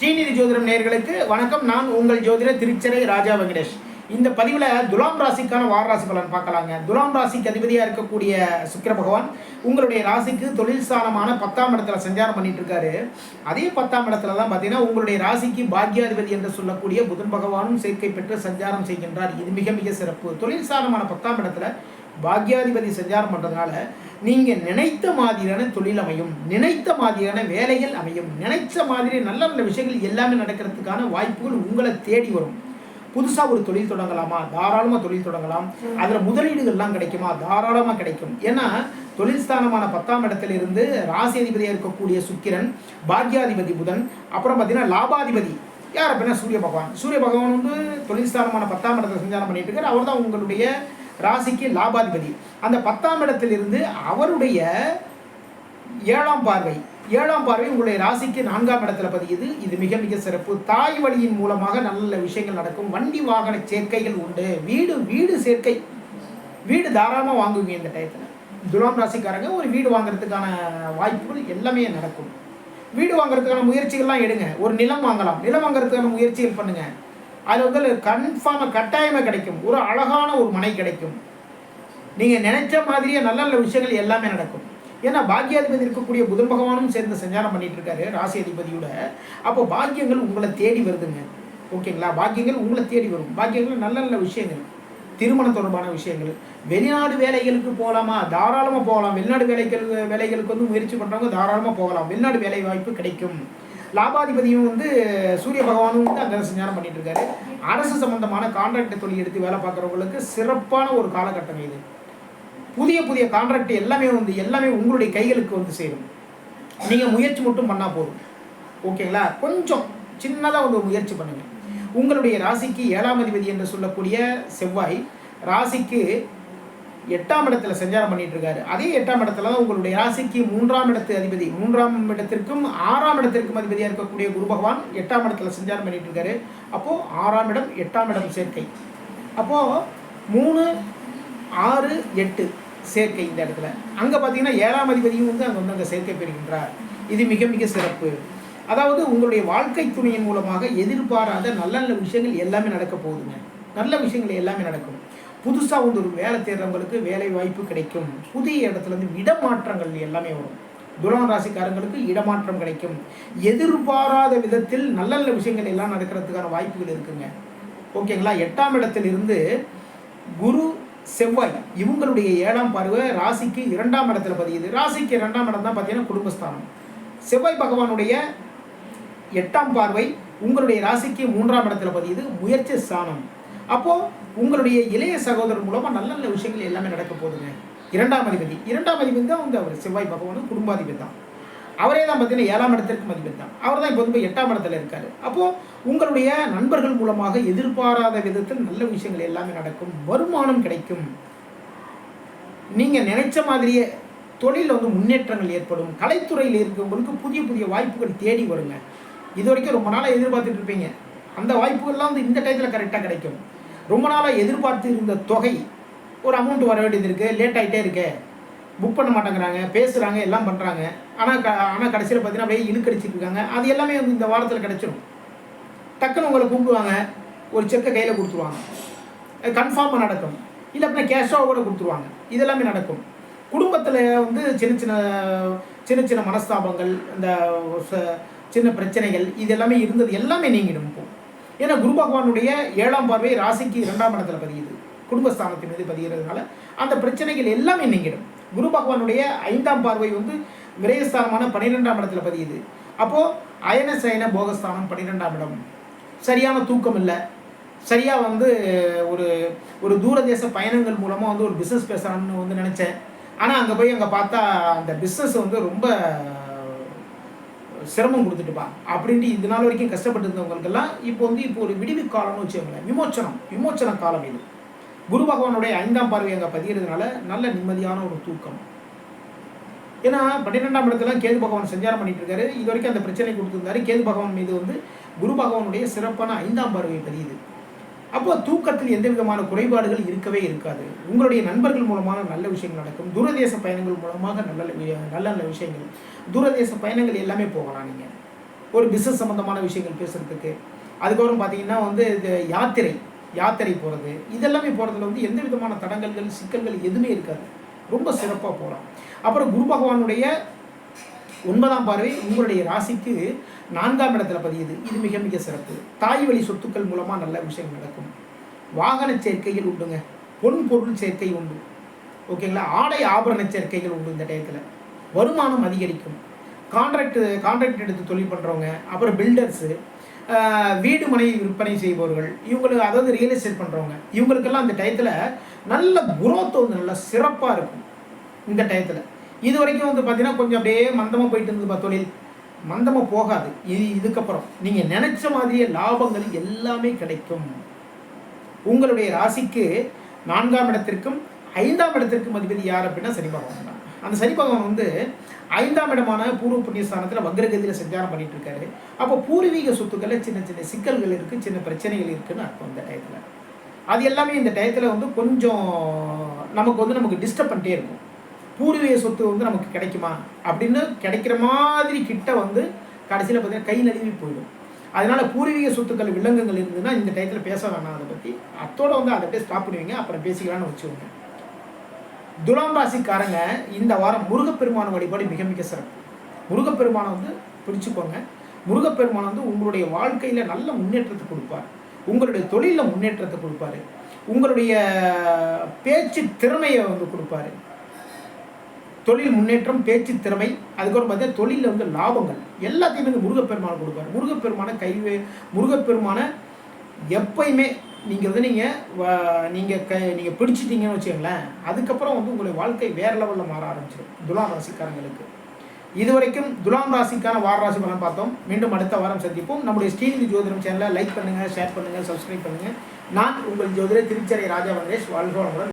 ஸ்ரீநிதி ஜோதிடம் நேயர்களுக்கு வணக்கம். நான் உங்கள் ஜோதிடர் திருச்சிரை ராஜா வெங்கடேஷ். இந்த பதிவில் துலாம் ராசிக்கான வார ராசி பலன் பார்க்கலாங்க. துலாம் ராசிக்கு அதிபதியாக இருக்கக்கூடிய சுக்கர பகவான் உங்களுடைய ராசிக்கு தொழில் ஸ்தானமான பத்தாம் இடத்துல சஞ்சாரம் பண்ணிட்டு இருக்காரு. அதே பத்தாம் இடத்துல தான் பார்த்தீங்கன்னா உங்களுடைய ராசிக்கு பாக்யாதிபதி என்று சொல்லக்கூடிய புதன் பகவானும் சேர்க்கை பெற்று சஞ்சாரம் செய்கின்றார். இது மிக மிக சிறப்பு. தொழில் ஸ்தானமான பத்தாம் இடத்துல பாக்யாதிபதி சஞ்சாரம் பண்ணுறதுனால நீங்கள் நினைத்த மாதிரியான தொழில் அமையும் நினைத்த மாதிரியான வேலைகள் அமையும் நினைத்த மாதிரி நல்ல நல்ல விஷயங்கள் எல்லாமே நடக்கிறதுக்கான வாய்ப்புகள் உங்களை தேடி வரும். புதுசாக ஒரு தொழில் தொடங்கலாமா? தாராளமாக தொழில் தொடங்கலாம். அதில் முதலீடுகள்லாம் கிடைக்குமா? தாராளமாக கிடைக்கும். ஏன்னா தொழில் ஸ்தானமான பத்தாம் இடத்துல இருந்து ராசி அதிபதியாக இருக்கக்கூடிய சுக்கிரன் பாக்யாதிபதி புதன் அப்புறம் பார்த்தீங்கன்னா லாபாதிபதி. யார் அப்படின்னா சூரிய பகவான். சூரிய பகவான் வந்து தொழில் ஸ்தானமான பத்தாம் இடத்துல சஞ்சாரம் பண்ணிட்டு இருக்காரு. அவர் தான் உங்களுடைய ராசிக்கு லாபாதிபதி. அந்த பத்தாம் இடத்திலிருந்து அவருடைய ஏழாம் பார்வை. ஏழாம் பார்வை உங்களுடைய ராசிக்கு நான்காம் இடத்துல பதியுது. இது மிக மிக சிறப்பு. தாய் வழியின் மூலமாக நல்ல நல்ல விஷயங்கள் நடக்கும். வண்டி வாகன சேர்க்கைகள் உண்டு. வீடு வீடு சேர்க்கை. வீடு தாராளமாக வாங்குவீங்க இந்த டயத்தில். துலாம் ராசிக்காரங்க ஒரு வீடு வாங்குறதுக்கான வாய்ப்புகள் எல்லாமே நடக்கும். வீடு வாங்குறதுக்கான முயற்சிகள்லாம் எடுங்க. ஒரு நிலம் வாங்கலாம். நிலம் வாங்குறதுக்கான முயற்சிகள் பண்ணுங்கள் அது வந்து கன்ஃபார்மாக கட்டாயமாக கிடைக்கும். ஒரு அழகான ஒரு மனை கிடைக்கும். நீங்கள் நினைச்ச மாதிரியே நல்ல நல்ல விஷயங்கள் எல்லாமே நடக்கும். ஏன்னா பாக்கியாதிபதி இருக்கக்கூடிய புதன் பகவானும் சேர்ந்து சஞ்சாரம் பண்ணிட்டு இருக்காரு ராசி அதிபதியோட. அப்போ பாக்கியங்கள் உங்களை தேடி வருதுங்க. ஓகேங்களா? பாக்கியங்கள் உங்களை தேடி வரும். பாக்கியங்கள் நல்ல நல்ல விஷயங்கள். திருமணம் தொடர்பான விஷயங்கள். வெளிநாடு வேலைகளுக்கு போகலாமா? தாராளமாக போகலாம். வெளிநாடு வேலைகள் வேலைகளுக்கு வந்து முயற்சி பண்ணுறவங்க தாராளமாக போகலாம். வெளிநாடு வேலை வாய்ப்பு கிடைக்கும். லாபாதிபதியும் வந்து சூரிய பகவானும் வந்து அங்கே சஞ்சாரம் பண்ணிட்டு இருக்காரு. அரசு சம்பந்தமான கான்ட்ராக்ட் தொழில் எடுத்து வேலை பார்க்குறவங்களுக்கு சிறப்பான ஒரு காலகட்டம் இது. புதிய புதிய கான்ட்ராக்ட் எல்லாமே வந்து எல்லாமே உங்களுடைய கைகளுக்கு வந்து சேரும். நீங்கள் முயற்சி மட்டும் பண்ணால் போதும். ஓகேங்களா? கொஞ்சம் சின்னதாக ஒரு முயற்சி பண்ணுங்கள் உங்களுடைய ராசிக்கு ஏழாம் அதிபதி என்று சொல்லக்கூடிய செவ்வாய் ராசிக்கு எட்டாம் இடத்துல சஞ்சாரம் பண்ணிட்டு இருக்காரு அதே எட்டாம் இடத்துல தான் உங்களுடைய ராசிக்கு மூன்றாம் இடத்து அதிபதி மூன்றாம் இடத்திற்கும் ஆறாம் இடத்திற்கும் அதிபதியாக இருக்கக்கூடிய குரு பகவான் எட்டாம் இடத்துல சஞ்சாரம் பண்ணிட்டு இருக்காரு அப்போ ஆறாம் இடம் எட்டாம் இடம் சேர்க்கை. அப்போ மூணு ஆறு எட்டு சேர்க்கை இந்த இடத்துல. அங்கே பார்த்தீங்கன்னா ஏழாம் அதிபதியும் வந்து அங்கே வந்து அங்கே சேர்க்கை பெறுகின்றார். இது மிக மிக சிறப்பு. அதாவது உங்களுடைய வாழ்க்கை துணையின் மூலமாக எதிர்பாராத நல்ல நல்ல விஷயங்கள் எல்லாமே நடக்க போகுதுங்க. நல்ல விஷயங்கள் எல்லாமே நடக்கும். புதுசாக வந்து ஒரு வேலை தேடுறவங்களுக்கு வேலை வாய்ப்பு கிடைக்கும். புதிய இடத்துலேருந்து இடமாற்றங்கள் எல்லாமே வரும். துலாம் ராசிக்காரங்களுக்கு இடமாற்றம் கிடைக்கும். எதிர்பாராத விதத்தில் நல்ல நல்ல விஷயங்கள் எல்லாம் நடக்கிறதுக்கான வாய்ப்புகள் இருக்குங்க. ஓகேங்களா? எட்டாம் இடத்திலிருந்து குரு செவ்வாய் இவங்களுடைய ஏழாம் பார்வை ராசிக்கு இரண்டாம் இடத்துல பதியுது. ராசிக்கு இரண்டாம் இடம் தான் பார்த்தீங்கன்னா குடும்பஸ்தானம். செவ்வாய் பகவானுடைய எட்டாம் பார்வை உங்களுடைய ராசிக்கு மூன்றாம் இடத்துல பதியுது. முயற்சி ஸ்தானம் அப்போது உங்களுடைய இளைய சகோதரர் மூலமா நல்ல நல்ல விஷயங்கள் எல்லாமே நடக்க போகுதுங்க. இரண்டாம் அதிபதி. இரண்டாம் அதிபதி தான் வந்து அவர் செவ்வாய் பகவானும் குடும்பாதிபதி தான். அவரே தான் பார்த்தீங்கன்னா ஏழாம் இடத்திற்கு அதிபதி தான். அவர் தான் இப்போ வந்து எட்டாம் இடத்துல இருக்காரு. அப்போ உங்களுடைய நண்பர்கள் மூலமாக எதிர்பாராத விதத்தில் நல்ல விஷயங்கள் எல்லாமே நடக்கும். வருமானம் கிடைக்கும். நீங்க நினைச்ச மாதிரியே தொழிலில் வந்து முன்னேற்றங்கள் ஏற்படும். கலைத்துறையில் இருக்கிறவங்களுக்கு புதிய புதிய வாய்ப்புகள் தேடி வருங்க. இது வரைக்கும் ரொம்ப நாளாக எதிர்பார்த்துட்டு இருப்பீங்க. அந்த வாய்ப்புகள்லாம் வந்து இந்த டயத்தில் கரெக்டாக கிடைக்கும். ரொம்ப நாளாக எதிர்பார்த்து இருந்த தொகை ஒரு அமௌண்ட் வர வேண்டியது இருக்குது லேட் ஆகிட்டே இருக்கு. புக் பண்ண மாட்டேங்கிறாங்க. பேசுகிறாங்க எல்லாம் பண்ணுறாங்க ஆனால் க ஆனால் கடைசியில் பார்த்தீங்கன்னா அப்படியே இழுக்கடிச்சிட்டு இருக்காங்க. அது எல்லாமே வந்து இந்த வாரத்தில் கிடச்சிடும் டக்குன்னு உங்களை கூப்பிடுவாங்க. ஒரு செக்கை கையில் கொடுத்துருவாங்க. கன்ஃபார்மாக நடக்கும். இல்லை அப்படின்னா கேஷாக கூட கொடுத்துருவாங்க. இதெல்லாமே நடக்கும். குடும்பத்தில் வந்து சின்ன சின்ன சின்ன சின்ன மனஸ்தாபங்கள் இந்த ச- சின்ன பிரச்சனைகள் இது எல்லாமே இருந்தது எல்லாமே நீங்கிடும் இப்போ. ஏன்னா குரு பகவானுடைய ஏழாம் பார்வை ராசிக்கு இரண்டாம் இடத்துல பதியுது. குடும்பஸ்தானத்தின் மீது பதிகிறதுனால அந்த பிரச்சனைகள் எல்லாமே நீங்கிடும் குரு பகவானுடைய ஐந்தாம் பார்வை வந்து விரயஸ்தானமான பன்னிரெண்டாம் இடத்துல பதியுது. அப்போது அயன சயன போகஸ்தானம் பன்னிரெண்டாம் இடம். சரியான தூக்கம் இல்லை. சரியாக வந்து ஒரு ஒரு தூரதேச பயணங்கள் மூலமாக வந்து ஒரு பிஸ்னஸ் பேசலாம்னு வந்து நினச்சேன். ஆனால் அங்கே போய் அங்கே பார்த்தா அந்த பிஸ்னஸ் வந்து ரொம்ப சிரமம் கொடுத்துட்டுப்பா அப்படின்ட்டு இது நாள் வரைக்கும் கஷ்டப்பட்டு இருந்தவங்களுக்கெல்லாம் இப்போ வந்து இப்போ ஒரு விடிவு காலம்னு வச்சுக்கோங்களேன். விமோச்சனம். விமோச்சன காலம் இது. குரு பகவானுடைய ஐந்தாம் பார்வை அங்கே பதிகிறதுனால நல்ல நிம்மதியான ஒரு தூக்கம். ஏன்னா பன்னிரெண்டாம் இடத்துல கேது பகவான் சஞ்சாரம் பண்ணிட்டு இருக்காரு இது வரைக்கும் அந்த பிரச்சனை கொடுத்துருந்தாரு. கேது பகவான் மீது வந்து குரு பகவானுடைய சிறப்பான ஐந்தாம் பார்வை பதியுது. அப்போ தூக்கத்தில் எந்த விதமான குறைபாடுகள் இருக்கவே இருக்காது. உங்களுடைய நண்பர்கள் மூலமாக நல்ல விஷயங்கள் நடக்கும். தூரதேச பயணங்கள் மூலமாக நல்ல வி- நல்ல நல்ல விஷயங்கள். தூரதேச பயணங்கள் எல்லாமே போகலாம் நீங்கள் ஒரு பிஸ்னஸ் சம்மந்தமான விஷயங்கள் பேசுகிறதுக்கு அதுக்கப்புறம் பார்த்தீங்கன்னா வந்து இது யாத்திரை யாத்திரை போகிறது இதெல்லாமே போகிறதுல வந்து எந்த விதமான தடங்கல்கள் சிக்கல்கள் எதுவுமே இருக்காது. ரொம்ப சிறப்பாக போகலாம். அப்புறம் குரு பகவானுடைய ஒன்பதாம் பார்வை உங்களுடைய ராசிக்கு நான்காம் இடத்துல பதியுது. இது மிக மிக சிறப்பு. தாய் வழி சொத்துக்கள் மூலமாக நல்ல விஷயம் நடக்கும். வாகன சேர்க்கைகள் உண்டுங்க. பொன் பொருள் சேர்க்கை உண்டு. ஓகேங்களா ஆடை ஆபரண சேர்க்கைகள் உண்டு இந்த டயத்தில் வருமானம் அதிகரிக்கும். கான்ட்ராக்ட் கான்ட்ராக்ட் எடுத்து தொழில் பண்ணுறவங்க அப்புறம் பில்டர்ஸு வீடு மனை விற்பனை செய்பவர்கள் இவங்களுக்கு அதாவது ரியல் எஸ்டேட் பண்ணுறவங்க இவங்களுக்கெல்லாம் அந்த டயத்தில் நல்ல குரோத் வந்து நல்ல சிறப்பாக இருக்கும். இந்த டயத்தில் இது வரைக்கும் வந்து பார்த்தீங்கன்னா கொஞ்சம் அப்படியே மந்தமாக போயிட்டு இருந்தது தொழில். மந்தமாக போகாது. இது இதுக்கப்புறம். நீங்கள் நினச்ச மாதிரியே லாபங்கள் எல்லாமே கிடைக்கும். உங்களுடைய ராசிக்கு நான்காம் இடத்திற்கும் ஐந்தாம் இடத்திற்கும் அதிபதி யார் அப்படின்னா சனி பகவான் தான். அந்த சனி பகவான் வந்து ஐந்தாம் இடமான பூர்வ புண்ணியஸ்தானத்தில் வக்ரகதியில் சஞ்சாரம் பண்ணிட்டு இருக்காரு. அப்போ பூர்வீக சொத்துக்களில் சின்ன சின்ன சிக்கல்கள் இருக்குது சின்ன பிரச்சனைகள் இருக்குன்னு அர்த்தம் இந்த டயத்தில். அது எல்லாமே இந்த டயத்தில் வந்து கொஞ்சம் நமக்கு வந்து நமக்கு டிஸ்டர்ப் பண்ணிட்டே இருக்கும். பூர்வீக சொத்து வந்து நமக்கு கிடைக்குமா? அப்படின்னு கிடைக்கிற மாதிரி கிட்ட வந்து கடைசியில் பார்த்தீங்கன்னா கை நழுவி போயிடும். அதனால பூர்வீக சொத்துக்கள் விலங்குகள் இருந்ததுன்னா இந்த டயத்தில் பேச வேணாம். அதை பற்றி அத்தோட வந்து அதை அப்படியே ஸ்டாப் பண்ணுவீங்க. அப்புறம் பேசிக்கலாம்னு வச்சுக்கோங்க. துலாம் ராசிக்காரங்க இந்த வாரம் முருகப்பெருமான வழிபாடு மிக மிக சிறப்பு. முருகப்பெருமானை வந்து பிடிச்சுக்கோங்க. முருகப்பெருமான் வந்து உங்களுடைய வாழ்க்கையில் நல்ல முன்னேற்றத்தை கொடுப்பார். உங்களுடைய தொழிலில் முன்னேற்றத்தை கொடுப்பாரு. உங்களுடைய பேச்சு திறமையை வந்து கொடுப்பாரு. தொழில் முன்னேற்றம் பேச்சு திறமை அதுக்கப்புறம் பார்த்தீங்கன்னா தொழிலில் வந்து லாபங்கள். எல்லாத்தையுமே வந்து முருகப்பெருமானை கொடுப்பார். முருகப்பெருமான கை முருகப்பெருமான எப்பயுமே நீங்கள் வந்து நீங்கள் நீங்கள் க நீங்கள் பிடிச்சிட்டீங்கன்னு வச்சுக்கோங்களேன் அதுக்கப்புறம் வந்து உங்களுடைய வாழ்க்கை வேறு லெவலில் மாற ஆரம்பிச்சிடும் துலாம் ராசிக்காரங்களுக்கு. இதுவரைக்கும் துலாம் ராசிக்கான வார ராசி பலன் பார்த்தோம். மீண்டும் அடுத்த வாரம் சந்திப்போம். நம்முடைய ஸ்ரீநிதி ஜோதிடம் சேனலை லைக் பண்ணுங்கள் ஷேர் பண்ணுங்கள் சப்ஸ்கிரைப் பண்ணுங்கள் நான் உங்கள் ஜோதிடர் திருச்சரை ராஜா வந்தேஷ் வாழ்க வளமுடன்.